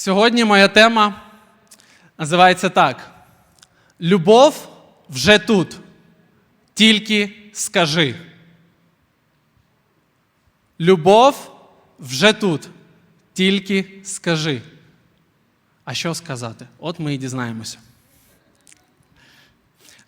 Сьогодні моя тема називається так: Любов вже тут. Тільки скажи. Любов вже тут. Тільки скажи. А що сказати? От ми і дізнаємося.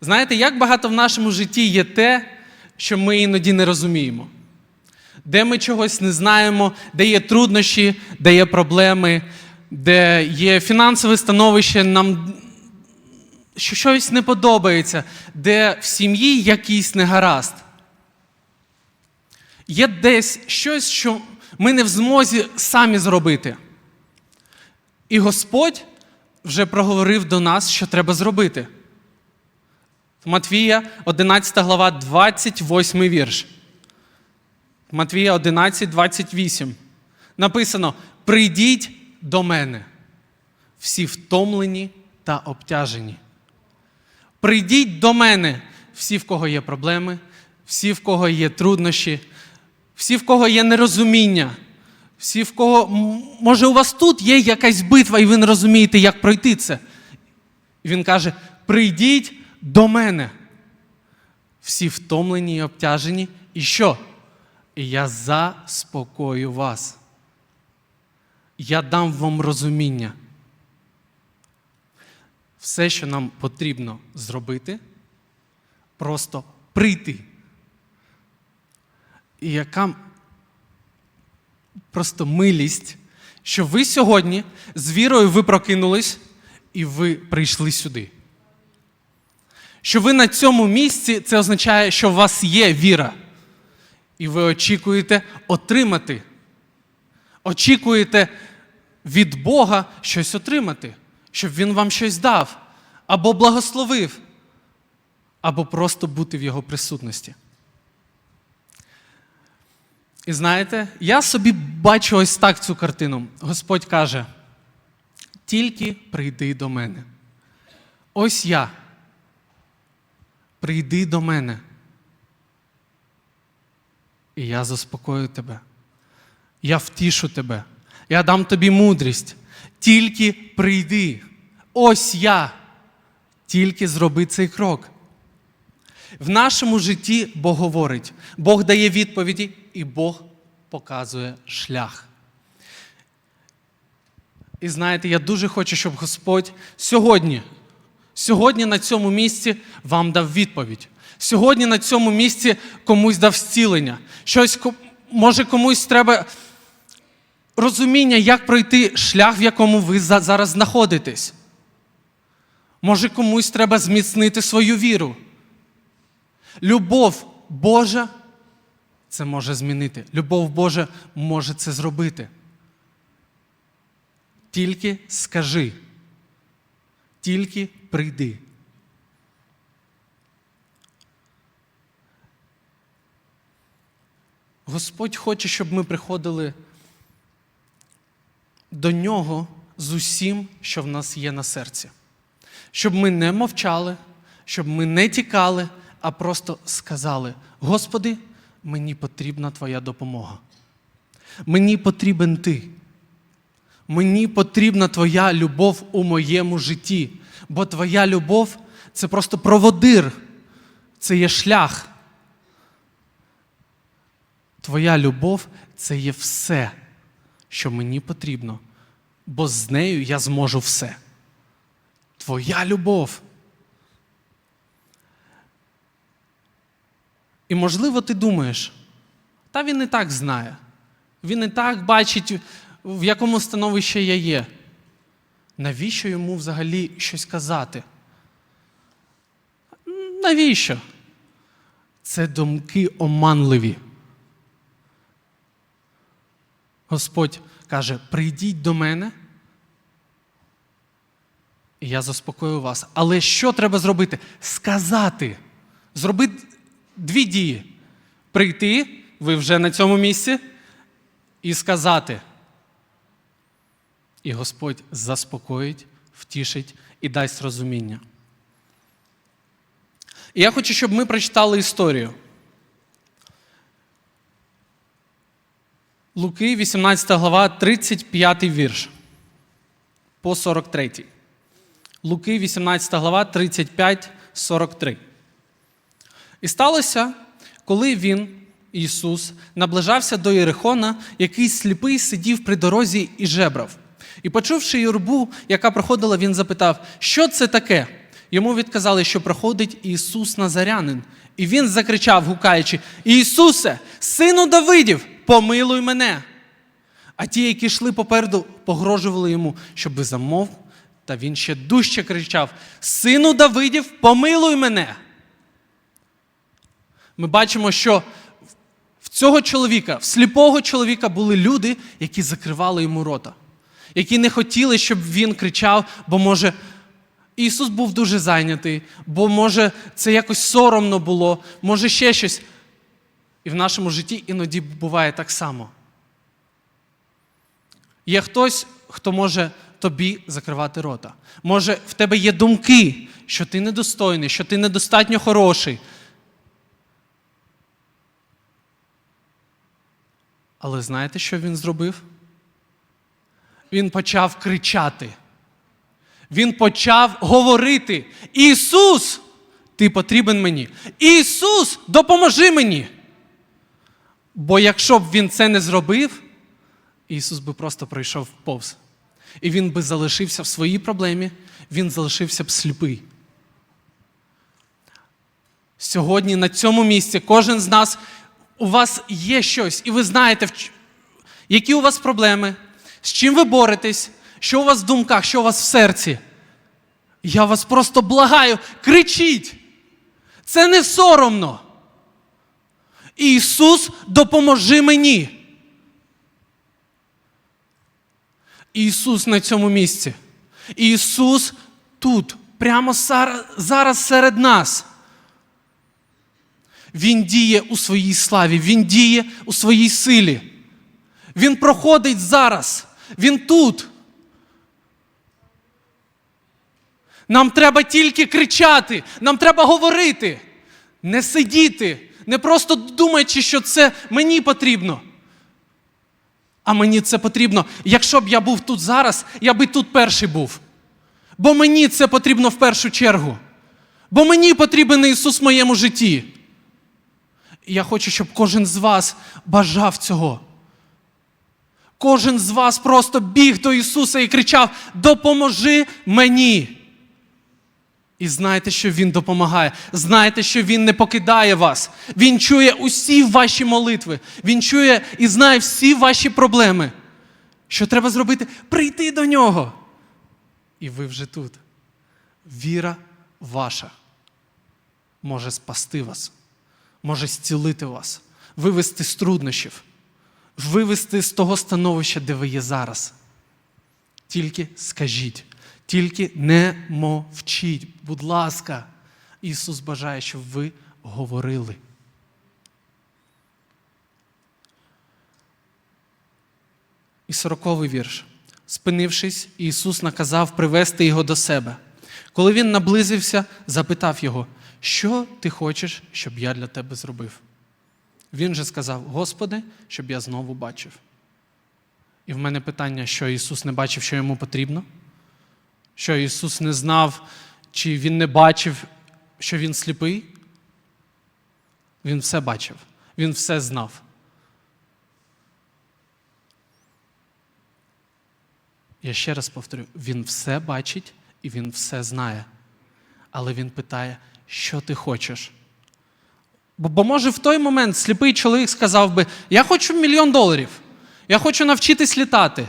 Знаєте, як багато в нашому житті є те, що ми іноді не розуміємо, де ми чогось не знаємо, де є труднощі, де є проблеми, де є фінансове становище, нам що щось не подобається, де в сім'ї якийсь негаразд. Є десь щось, що ми не в змозі самі зробити. І Господь вже проговорив до нас, що треба зробити. Матвія, 11 глава, 28 вірш. Матвія 11, 28. Написано: Прийдіть до мене, всі втомлені та обтяжені. Прийдіть до мене, всі, в кого є проблеми, всі, в кого є труднощі, всі, в кого є нерозуміння, всі, в кого, може, у вас тут є якась битва, і ви не розумієте, як пройти це. Він каже: прийдіть до мене. Всі втомлені і обтяжені. І що? І я заспокою вас. Я дам вам розуміння. Все, що нам потрібно зробити, просто прийти. І яка просто милість, що ви сьогодні з вірою ви прокинулись і ви прийшли сюди. Що ви на цьому місці, це означає, що у вас є віра. І ви очікуєте отримати. Очікуєте від Бога щось отримати, щоб Він вам щось дав, або благословив, або просто бути в Його присутності. І знаєте, я собі бачу ось так цю картину. Господь каже: тільки прийди до мене. Ось я. Прийди до мене. І я заспокою тебе. Я втішу тебе. Я дам тобі мудрість. Тільки прийди. Ось я. Тільки зроби цей крок. В нашому житті Бог говорить, Бог дає відповіді, і Бог показує шлях. І знаєте, я дуже хочу, щоб Господь сьогодні, сьогодні на цьому місці вам дав відповідь. Сьогодні на цьому місці комусь дав зцілення. Щось, може, комусь треба розуміння, як пройти шлях, в якому ви зараз знаходитесь. Може, комусь треба зміцнити свою віру. Любов Божа це може змінити. Любов Божа може це зробити. Тільки скажи, тільки прийди. Господь хоче, щоб ми приходили до нього з усім, що в нас є на серці. Щоб ми не мовчали, щоб ми не тікали, а просто сказали: Господи, мені потрібна Твоя допомога. Мені потрібен Ти. Мені потрібна Твоя любов у моєму житті. Бо Твоя любов це просто проводир, це є шлях. Твоя любов це є все, що мені потрібно, бо з нею я зможу все. Твоя любов. І можливо, ти думаєш, та він і так знає. Він і так бачить, в якому становищі я є. Навіщо йому взагалі щось казати? Навіщо? Це думки оманливі. Господь каже: прийдіть до мене, і я заспокою вас. Але що треба зробити? Сказати. Зробити дві дії: прийти, ви вже на цьому місці, і сказати. І Господь заспокоїть, втішить і дасть розуміння. І я хочу, щоб ми прочитали історію. Луки, 18 глава, 35 вірш. по 43. Луки, 18 глава, 35, 43. І сталося, коли він, Ісус, наближався до Єрихона, якийсь сліпий сидів при дорозі і жебрав. І почувши юрбу, яка проходила, він запитав, що це таке? Йому відказали, що проходить Ісус Назарянин. І він закричав, гукаючи: Ісусе, сину Давидів, помилуй мене. А ті, які йшли попереду, погрожували йому, щоб замовк, та він ще дужче кричав: Сину Давидів, помилуй мене. Ми бачимо, що в цього чоловіка, в сліпого чоловіка були люди, які закривали йому рота, які не хотіли, щоб він кричав, бо може. Ісус був дуже зайнятий, бо може це якось соромно було, може ще щось. І в нашому житті іноді буває так само. Є хтось, хто може тобі закривати рота. Може, в тебе є думки, що ти недостойний, що ти недостатньо хороший. Але знаєте, що він зробив? Він почав кричати. Він почав говорити: Ісус, ти потрібен мені. Ісус, допоможи мені. Бо якщо б він це не зробив, Ісус би просто пройшов повз. І він би залишився в своїй проблемі, він залишився б сліпий. Сьогодні на цьому місці кожен з нас, у вас є щось, і ви знаєте, які у вас проблеми, з чим ви боретесь, що у вас в думках, що у вас в серці. Я вас просто благаю, кричіть. Це не соромно. Ісус, допоможи мені. Ісус на цьому місці. Ісус тут, прямо зараз серед нас. Він діє у своїй славі, Він діє у своїй силі. Він проходить зараз. Він тут. Нам треба тільки кричати, нам треба говорити, не сидіти, не просто думаючи, що це мені потрібно. А мені це потрібно. Якщо б я був тут зараз, я би тут перший був. Бо мені це потрібно в першу чергу. Бо мені потрібен Ісус в моєму житті. Я хочу, щоб кожен з вас бажав цього. Кожен з вас просто біг до Ісуса і кричав: Допоможи мені. І знайте, що Він допомагає. Знайте, що Він не покидає вас. Він чує усі ваші молитви. Він чує і знає всі ваші проблеми. Що треба зробити? Прийти до нього. І ви вже тут. Віра ваша може спасти вас, може зцілити вас, вивести з труднощів, вивести з того становища, де ви є зараз. Тільки скажіть, тільки не мовчіть. Будь ласка, Ісус бажає, щоб ви говорили. І сороковий вірш. Спинившись, Ісус наказав привести його до себе. Коли він наблизився, запитав його, що ти хочеш, щоб я для тебе зробив? Він же сказав: Господи, щоб я знову бачив. І в мене питання, що Ісус не бачив, що йому потрібно? Що Ісус не знав, чи Він не бачив, що Він сліпий? Він все бачив, Він все знав. Я ще раз повторю: Він все бачить і Він все знає. Але Він питає, що ти хочеш? Бо, бо може в той момент сліпий чоловік сказав би: Я хочу мільйон доларів, я хочу навчитись літати.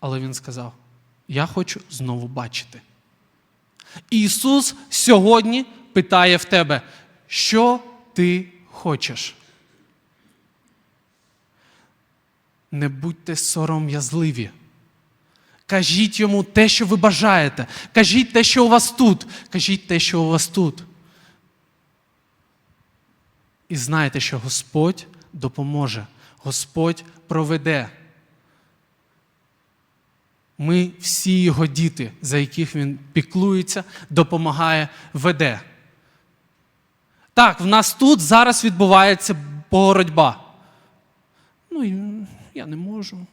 Але він сказав: Я хочу знову бачити. Ісус сьогодні питає в тебе, що ти хочеш. Не будьте сором'язливі. Кажіть йому те, що ви бажаєте. Кажіть те, що у вас тут. Кажіть те, що у вас тут. І знайте, що Господь допоможе, Господь проведе. Ми всі його діти, за яких він піклується, допомагає, веде. Так, в нас тут зараз відбувається боротьба. Ну, я не можу.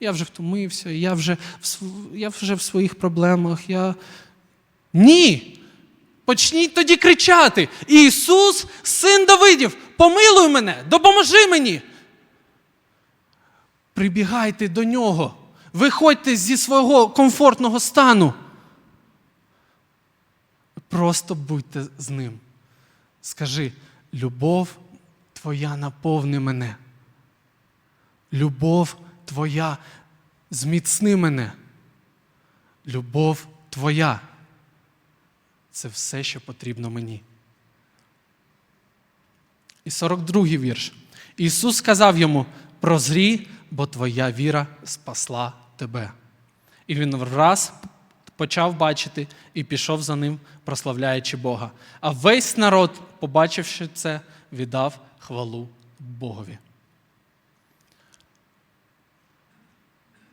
Я вже втомився, я вже в, я вже в своїх проблемах. Я... Ні! Почніть тоді кричати: Ісус, син Давидів, помилуй мене, допоможи мені. Прибігайте до нього, виходьте зі свого комфортного стану. Просто будьте з ним. Скажи, любов твоя наповни мене. Любов твоя зміцни мене. Любов твоя. Це все, що потрібно мені. І 42-й вірш. Ісус сказав йому: прозрій, бо твоя віра спасла тебе. І він враз почав бачити і пішов за ним, прославляючи Бога. А весь народ, побачивши це, віддав хвалу Богові.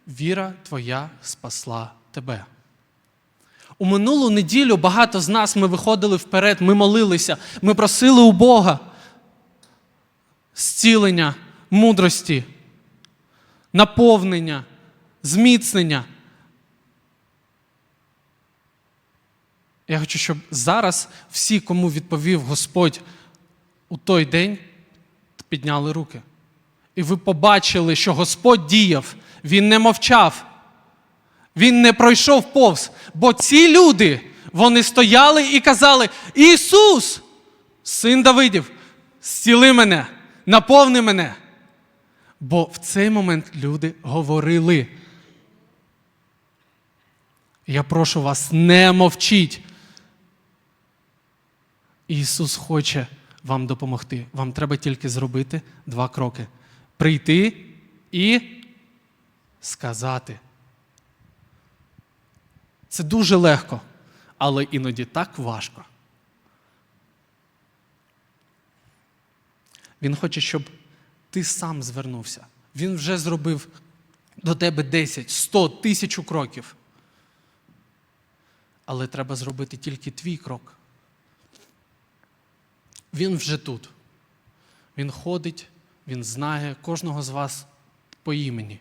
Віра твоя спасла тебе. У минулу неділю багато з нас ми виходили вперед, ми молилися, ми просили у Бога зцілення, мудрості, наповнення, зміцнення. Я хочу, щоб зараз всі, кому відповів Господь у той день, підняли руки. І ви побачили, що Господь діяв, Він не мовчав. Він не пройшов повз. Бо ці люди, вони стояли і казали: Ісус, син Давидів, зціли мене, наповни мене. Бо в цей момент люди говорили. Я прошу вас, не мовчіть. Ісус хоче вам допомогти. Вам треба тільки зробити два кроки: прийти і сказати. Це дуже легко, але іноді так важко. Він хоче, щоб ти сам звернувся. Він вже зробив до тебе 10, 100, тисячу кроків. Але треба зробити тільки твій крок. Він вже тут. Він ходить, він знає кожного з вас по імені.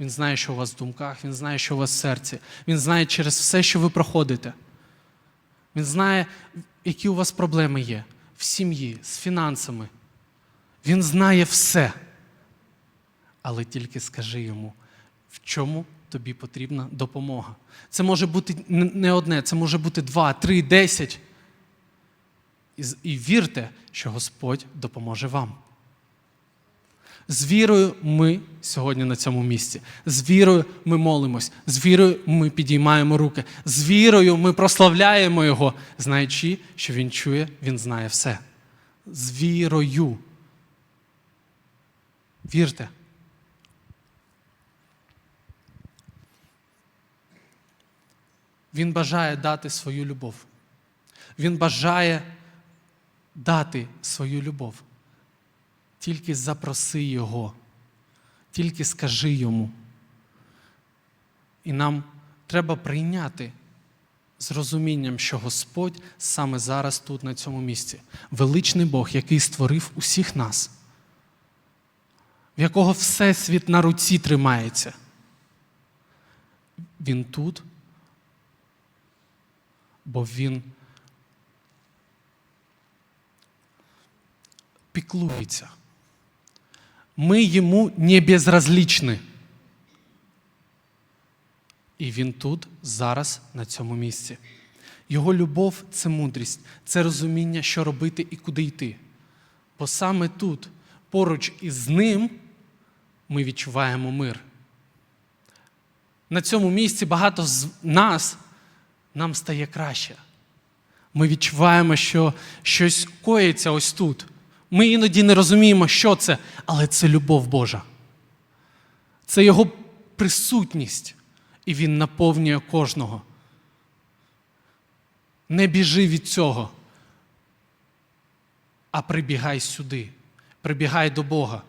Він знає, що у вас в думках, він знає, що у вас в серці. Він знає через все, що ви проходите. Він знає, які у вас проблеми є в сім'ї, з фінансами. Він знає все. Але тільки скажи йому, в чому тобі потрібна допомога. Це може бути не одне, це може бути два, три, десять. І, вірте, що Господь допоможе вам. З вірою ми сьогодні на цьому місці. З вірою ми молимось, з вірою ми підіймаємо руки, з вірою ми прославляємо Його, знаючи, що Він чує, Він знає все. З вірою. Вірте. Він бажає дати свою любов. Він бажає дати свою любов. Тільки запроси Його, тільки скажи йому. І нам треба прийняти з розумінням, що Господь саме зараз тут, на цьому місці, величний Бог, який створив усіх нас, в якого Всесвіт на руці тримається. Він тут, бо Він піклується. Ми йому не безразлічні. І він тут, зараз, на цьому місці. Його любов це мудрість, це розуміння, що робити і куди йти. Бо саме тут, поруч із ним, ми відчуваємо мир. На цьому місці багато з нас нам стає краще. Ми відчуваємо, що щось коїться ось тут. Ми іноді не розуміємо, що це, але це любов Божа. Це Його присутність, і Він наповнює кожного. Не біжи від цього, а прибігай сюди, прибігай до Бога.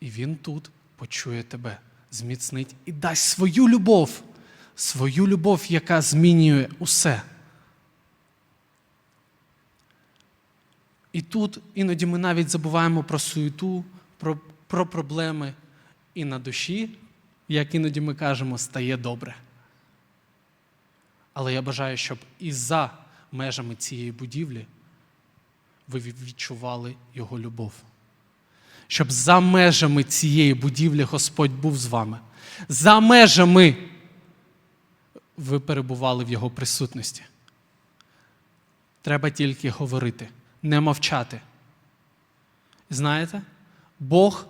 І Він тут почує тебе, зміцнить і дасть свою любов, свою любов, яка змінює усе. І тут іноді ми навіть забуваємо про суету, про, про проблеми. і на душі, як іноді ми кажемо, стає добре. Але я бажаю, щоб і за межами цієї будівлі ви відчували Його любов. Щоб за межами цієї будівлі Господь був з вами. За межами ви перебували в Його присутності. Треба тільки говорити, не мовчати. Знаєте, Бог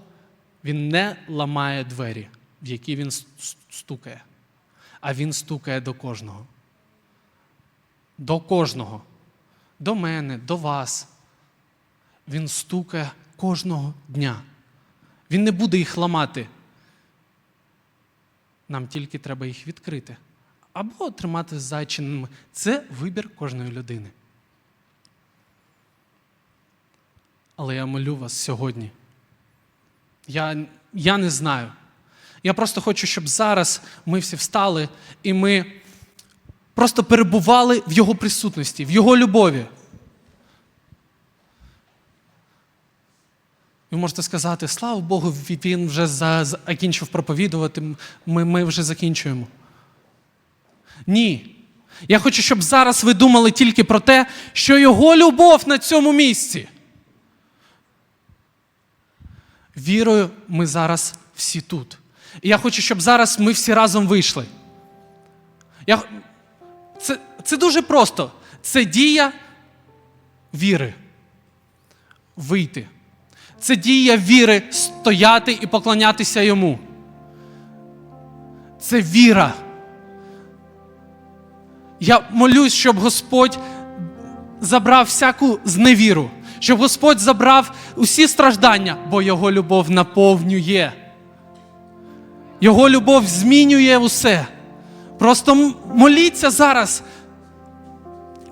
Він не ламає двері, в які Він стукає, а Він стукає до кожного. До кожного. До мене, до вас. Він стукає кожного дня. Він не буде їх ламати. Нам тільки треба їх відкрити. Або тримати зайчинами. Це вибір кожної людини. Але я молю вас сьогодні. Я, я не знаю. Я просто хочу, щоб зараз ми всі встали і ми просто перебували в Його присутності, в Його любові. Ви можете сказати, слава Богу, він вже закінчив проповідувати, ми, ми вже закінчуємо. Ні. Я хочу, щоб зараз ви думали тільки про те, що Його любов на цьому місці. Вірою ми зараз всі тут. І я хочу, щоб зараз ми всі разом вийшли. Я... Це, це дуже просто. Це дія віри. Вийти. Це дія віри стояти і поклонятися йому. Це віра. Я молюсь, щоб Господь забрав всяку зневіру, щоб Господь забрав усі страждання, бо Його любов наповнює. Його любов змінює усе. Просто моліться зараз,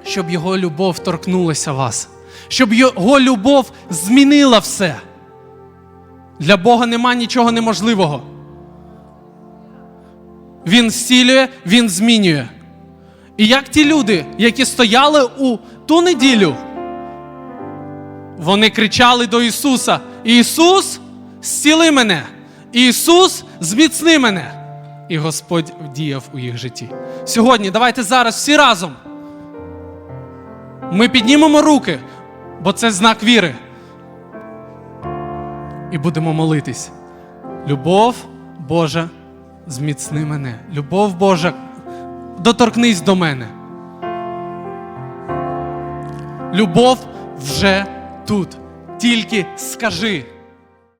щоб Його любов торкнулася вас, щоб Його любов змінила все. Для Бога нема нічого неможливого. Він зцілює, Він змінює. І як ті люди, які стояли у ту неділю, вони кричали до Ісуса: Ісус, зціли мене! Ісус, зміцни мене! І Господь діяв у їх житті. Сьогодні давайте зараз всі разом. Ми піднімемо руки, бо це знак віри. І будемо молитись. Любов Божа, зміцни мене. Любов Божа, доторкнись до мене. Любов вже тут. Тільки скажи.